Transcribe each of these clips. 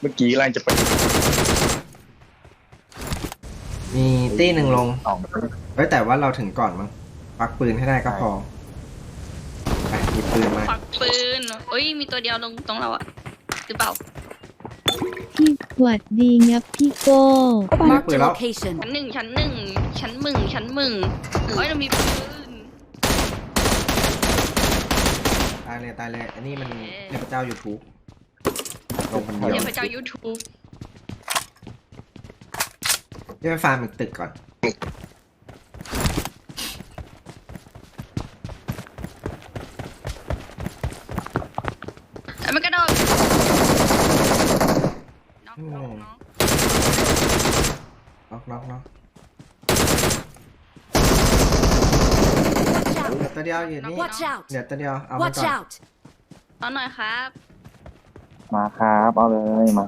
เมื่อกี้กำลังจะไปมีตี้หนึ่งลงสองเฮ้ยแต่ว่าเราถึงก่อนมั้งปักปืนให้ได้ก็พอไปหยิบปืนมาควักปืนเอ้ย มีตัวเดียวลงตรงเราอะหรือเปล่าพี่สวัสดีงับพี่โก้ Marked a Wait, I'll- location. ชั้นหนึ่งชั้นหนึ่งชั้นมึงชั้นมึงเอ้ยเรามีปืน ตายเลยตายเลยอันนี้มันเอ๊ะเทพเจ้า YouTube ลงคนเดียวเดี๋ยวพระเจ้า YouTube เดี๋ยวไปฟาร์มอีกตึกก่อน แล้วมันกระโดดน็อกน็อกน็อกน็อกน็อกน็อก Watch เดี๋ยวตัวเดียวอยู่ out! นี่ Watch out! เดี๋ยวตัวเดียวเอาไป Watch ก่อน out! เอาหน่อยครับ มาครับ เอาเลยมา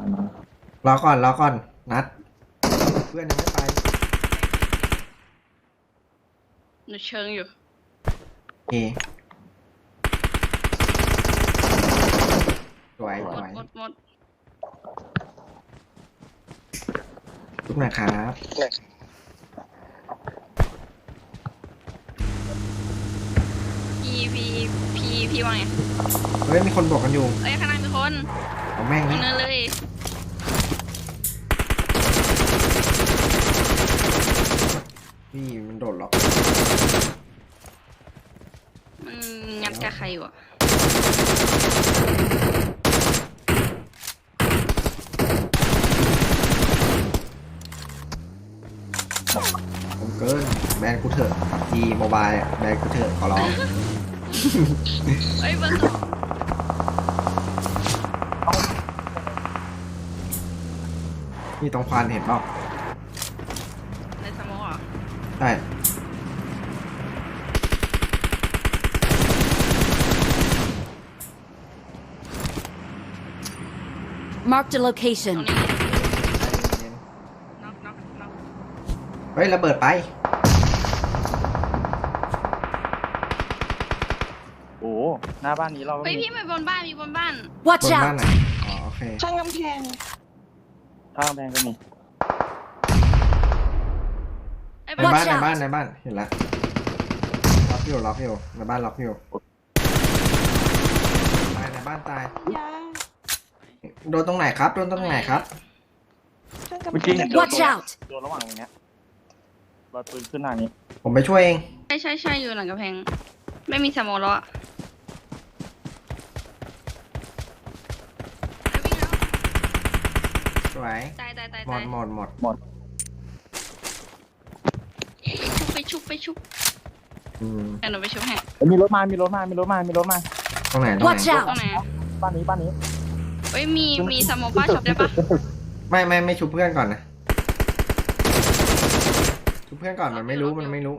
รอก่อนรอก่อน นัด เพื่อนยังไม่ไปหนูเชิงอยู่เอสวยหมสดวยหมดหมดทุกหนะครับพี่พี่ พี่พี่ว่าไงเฮ้ยมีคนบอกกันอยู่เอ้ยข้างหน้ามีคนเอาแม่งตรนี่งนั้นเลยพี่มันโดดหรอกมันงัดกับใครอยู่อะผมเกินแบนกูเถอะปับจีโมบายแบนกูเถอะขอร้อง เอ้ยเบอร์สองนี่ตรงควันเห็นเปล่าในสมองเหรอใช่ Marked a ตรง location. นี้น็อกน็อกน็อกเฮ้ยระเบิดไป หน้าบ้านนี้เราก็เฮ้ยมีพี่ไปบนบ้านมีบนบ้าน บ Watch นบ้าน out! ไหนอ๋อโอเคข้างกำแพงข้างแพงก็มีไอ้ยในบ้านบ้าน Watch ใน out บ้านในบ้านเห็นแล้วล็อกอยู่ล็อกอยู่ในบ้านล็อกอยู่ตายในบ้านตายยาโดนตรงไหนครับโดนตรงไหนครับข้างกำเมื่อแพกี้งเห็น Watch out! โดนระหว่างตรงเนี้ยรอยปืนขึ้นหน้านี้ผมไปช่วยเอง ใช่ใช่ใช่อยู่หลังกำแพง ไม่มีสมองแล้วอะเอ้ย วิ่งแล้วสวยตายตายตายหมตาดยหมดหมดหมดไปชุบไปชุบอืมเดี๋ยวหนูไปชุบให้เอ้ยมีรถมา มีรถมา มีรถมา มีรถมา ตรงไหนตรงไหน Watch ต out! รงไหนบ้านนี้ บ้านนี้เฮ้ยมีมีสมองป้าชุบได้ปะไม่ไม่ไม่ชุบเพื่อนก่อนนะชุบเพื่อนก่อนมันไม่รู้มันไม่รู้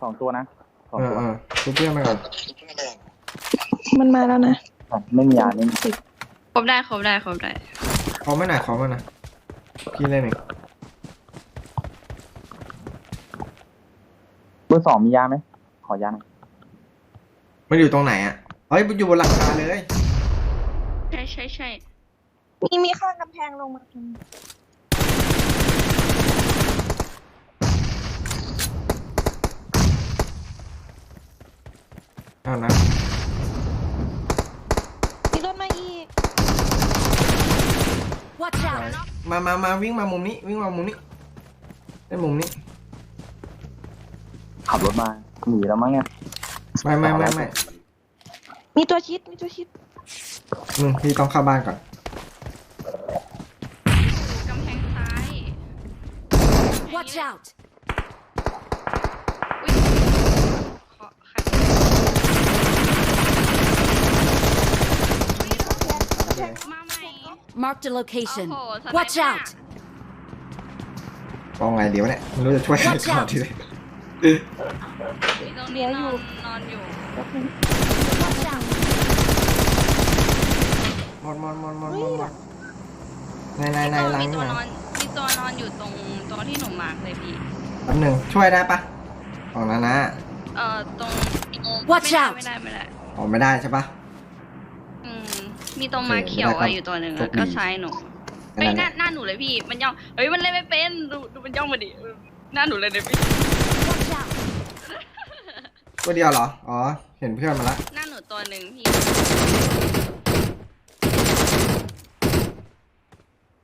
สองตัวนะสองเออตัวเออชุบเพื่อนไปก่อนมันมาแล้วนะอะไม่มียาไม่มีครบได้ครบได้ครบได้ข อไม่หน่อยขอมาหน่อยพี่เล่นเองเบอร์สองมียาไหม ขอยาหน่อยมันอยู่ตรงไหนอะเฮ้ยมันอยู่บนหลังคาเลย ใช่ใช่ใช่มีมีข้างกำแพงลงมาเอานะมีรถมาอีก Watch สวย out! มามามาวิ่งมามุมนี้ วิ่งมามุมนี้ได้มุมนี้ ขับรถมาหนีแล้วมั้งเนี่ยไม่ไม่ไม่ไม่มีตัวชิด มีตัวชิด มึงพี่ต้องเข้าบ้านก่อนกำแพงซ้าย Watch out! อุ๊ยขอใครมาใหม่ Marked a โอ้ location. โหสไนเปอร์ Watch out! มองไงเดี๋ยวเนี่ยไม่รู้จะช่วยใคร Watch ก่อน out ทีเลยมีตรงนี้นอนนอนอยู่ Watch out! หมดหมดหมดหมดหมดหมดในในในหลังมีหตัวลังนอนมีตัวนอนอยู่ตรงตรงที่หนูมาร์กเลยพี่ แป๊บหนึ่งช่วยได้ปะของนานะเอ่อตรง Watch ไม่ได้ out ไม่ได้ไม่ได้ ออกไม่ได้ใช่ปะอื มมีตรงมาเขียวอะอยู่ตัวหนึ่งอะก็ซ้ายหนูแค่เฮ้ยนั้นหแหน้าละหน้าหนูเลยพี่ มันย่อง เฮ้ยมันเล่นไม่เป็นดูดูมันย่องมาดิเออหน้าหนูเลยเนี่ยพี่ Watch out! ตัวเดียวเหรอ อ๋อ เห็นเพื่อนมาละหน้าหนูตัวหนึ่งพี่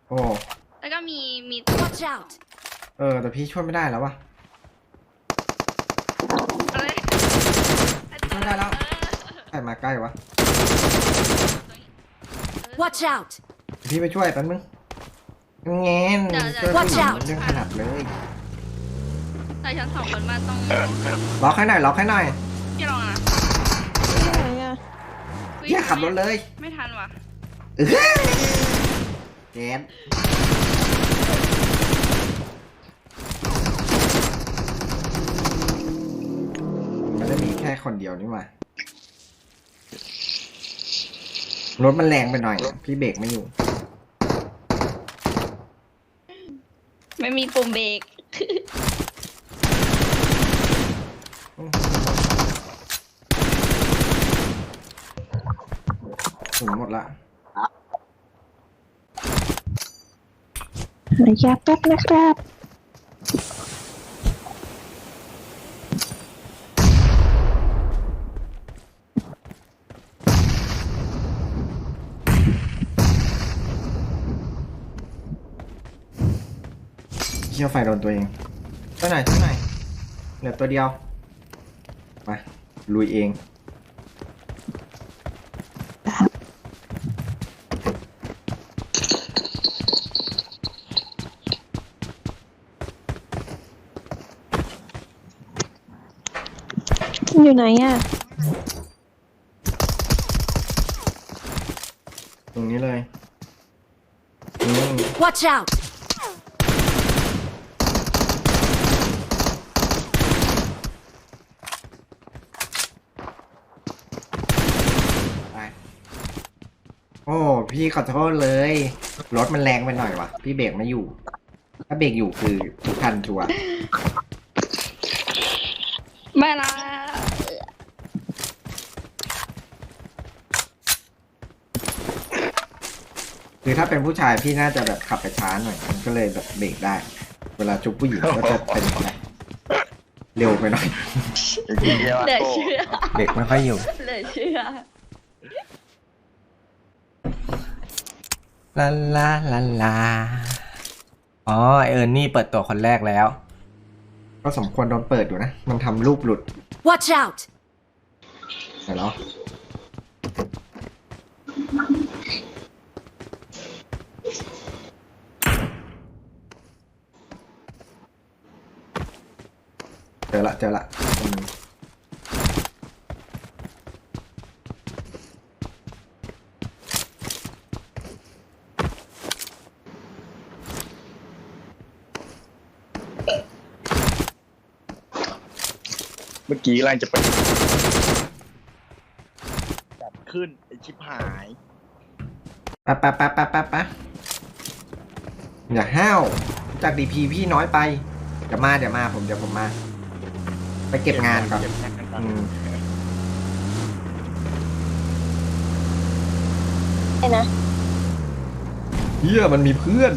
โอ้ แล้วก็มีมี Watch out! เออ แต่พี่ช่วยไม่ได้แล้ววะอะไรช่วยไม่ได้แล้วใครมาใกล้วะ Watch out! พี่ไปช่วยแป๊บนึงแงนช่วยผู้หญิงมันเรื่องขนาดเลยแต่ฉันสองคนมาต้องล็อกให้หน่อยล็อกให้หน่อยพี่ลองนะไหนอะฮ้เฮียขับรถเลย ไม่ทันว่ะเออแก๊สมันได้มีแค่คนเดียวนี่หว่า รถมันแรงไปหน่อย พี่เบรกไม่อยู่ ไม่มีปุ่มเบรก ถึงหมดละหายาแป๊บนะครับ ยวไฟโดนตัวเองช่วยหน่อยช่วยหน่อยเหลือตัวเดียวมาลุยเองอยู่ไหนอะตรงนี้เลยอืม Watch out! ไปโอ้ พี่ขอโทษเลย รถมันแรงไปหน่อยวะพี่เบรกไม่อยู่ ถ้าเบรกอยู่คือทุกคันชัวร์ไม่ละคือถ้าเป็นผู้ชายพี่น่าจะแบบขับไปช้าหน่อยมันก็เลยแบบเบรกได้ เวลาจุบผู้หญิงก็จะเป็นอะไรเร็วไปหน่อยเหลือเชื่อ เบรกไม่ค่อยอยู่ เหลือเชื่อ ลาลาลาลาอ๋อไอเอิร์นนี่เปิดตัวคนแรกแล้ว ก็สมควรโดนเปิดอยู่นะ มันทำรูปหลุด Watch out! เดี๋ยวเหรอเจอละเจอละคนหนึ่ กี้กำลังจะไปจัดขึ้นไอชิบหายแป๊บแป๊บแป๊บแป๊บแป๊บแป๊บอย่าห้าวจากดีพีพี่น้อยไปเดี๋ยวมาเดี๋ยวมาผมเดี๋ยวผมมา ไปเก็บงานก่อนเก็บงานกันก่อนอืม ไอ้นะเฮียมันมีเพื่อน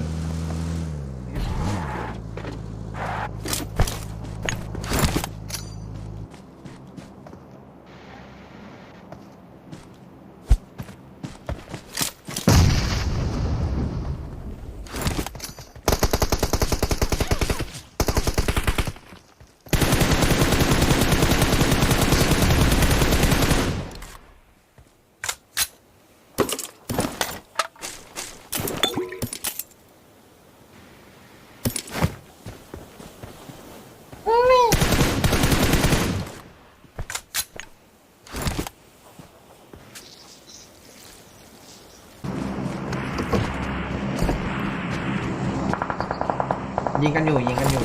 ยิงกันอยู่ยิงกันอยู่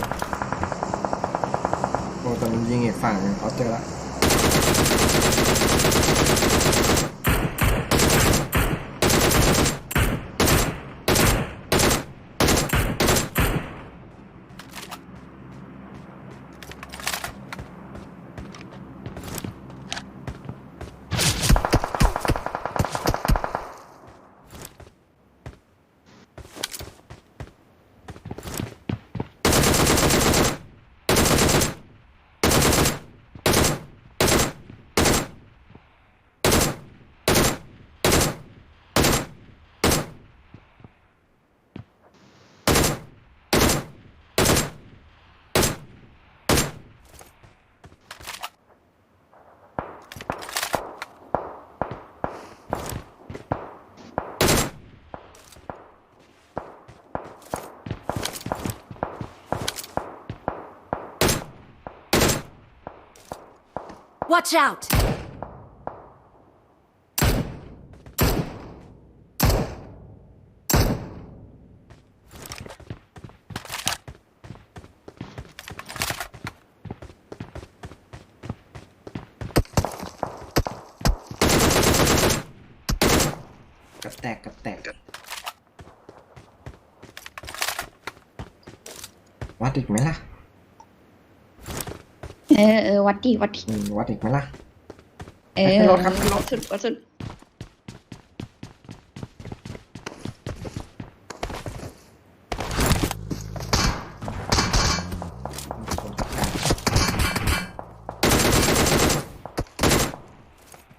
โอ้แต่มันยิงอีกฝั่งหนึ่งเขาเจอละ Watch out! กับแตกกับแตกวัด อีกไหมล่ะเออเออวัดดีวัดดีอืมวัดอีกไหมล่ะ เอขึ้อนรถครับขึ้นรถ สุดวัดสุด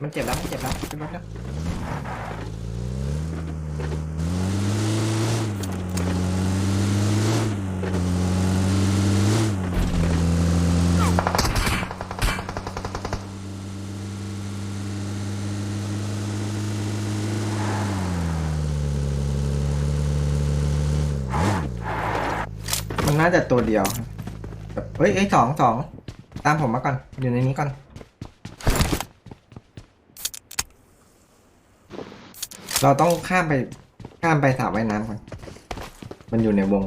มันเจ็บแล้วมันเจ็บแล้วขึ้นรถแล้ว มันน่าจะตัวเดียวเฮ้ยเอ้ยสองสองตามผมมาก่อน อยู่ในนี้ก่อน เราต้องข้ามไปข้ามไปสระว่ายน้ำก่อน มันอยู่ในวง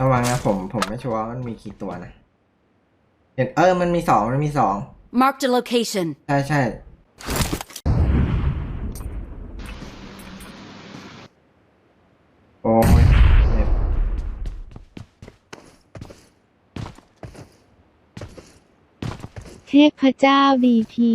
ระวังนะผมผมไม่ชัวร์ว่ามันมีกี่ตัวนะเห็นเออมันมีสองมันมีสอง Marked a location. ใช่ใช่โอ้ยเน็ตเทพเจ้าดีพี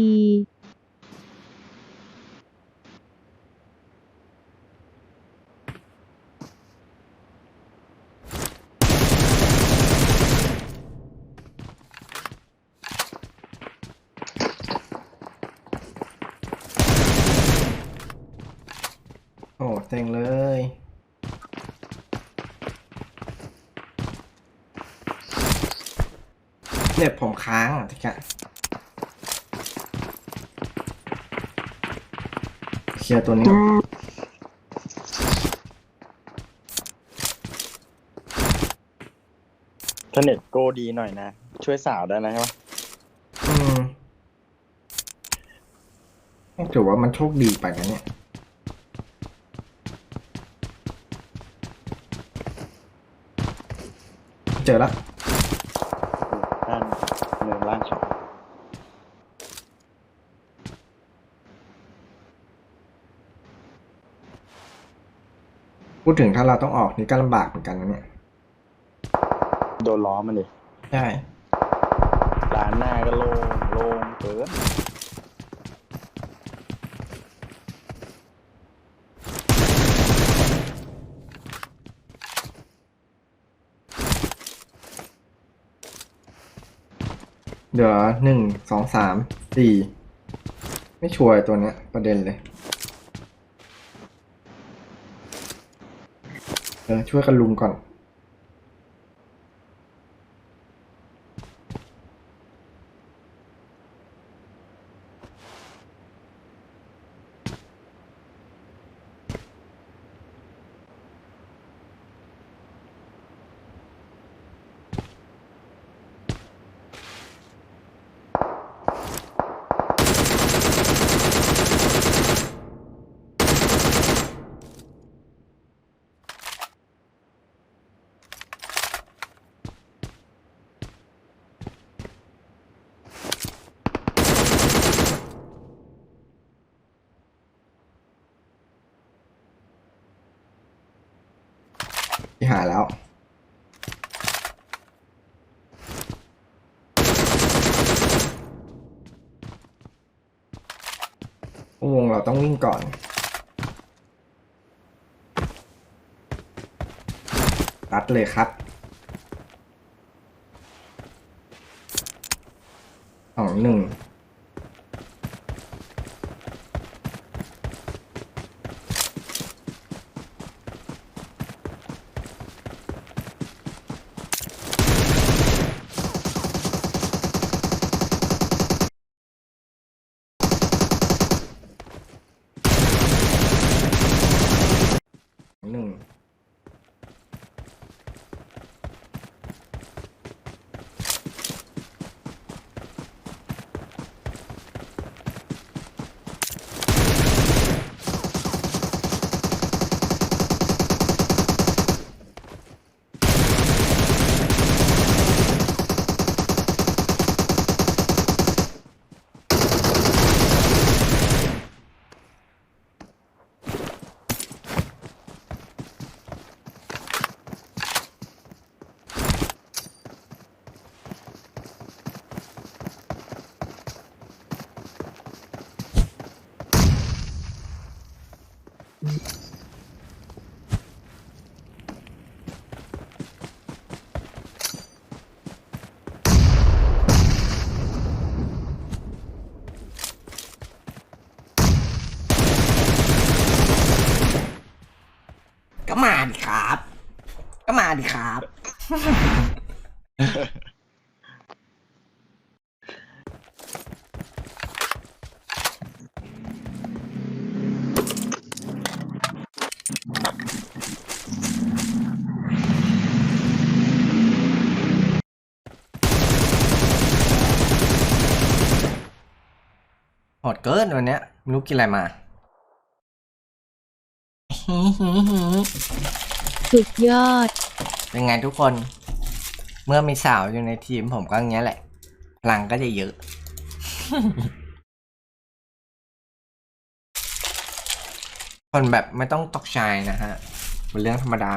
โอ้เต็งเลยเน็ตผมค้างอะทีกะเคลียร์ตัวนี้ก่อนถ้าเน็ตโกดีหน่อยนะ ช่วยสาวได้นะใช่ปะอืมถือว่ามันโชคดีไปนะเนี่ย จอแล้วด้านเนินล่างเขาพูดถึงถ้าเราต้องออกนี่ก็ลำบากเหมือนกันนะเนี่ยโดนล้อมันดิใช่ร้านหน้าก็โล่งโล่งเกิน เดี๋ยวหนึ่งสองสามสี่ไม่ชัวร์ตัวเนี้ย ประเด็นเลยเออช่วยกันลุมก่อน ที่ หาแล้ว วงเราต้องวิ่งก่อน ตัดเลยครับสองหนึ่ง็มาดิครับ โหดเกินวันเนี้ยไม่รู้กินอะไรมา สุดยอด เป็นไงทุกคน เมื่อมีสาวอยู่ในทีมผมก็อย่างเงี้ยแหละ พลังก็จะเยอะ คนแบบไม่ต้องตกใจนะฮะ เป็นเรื่องธรรมดา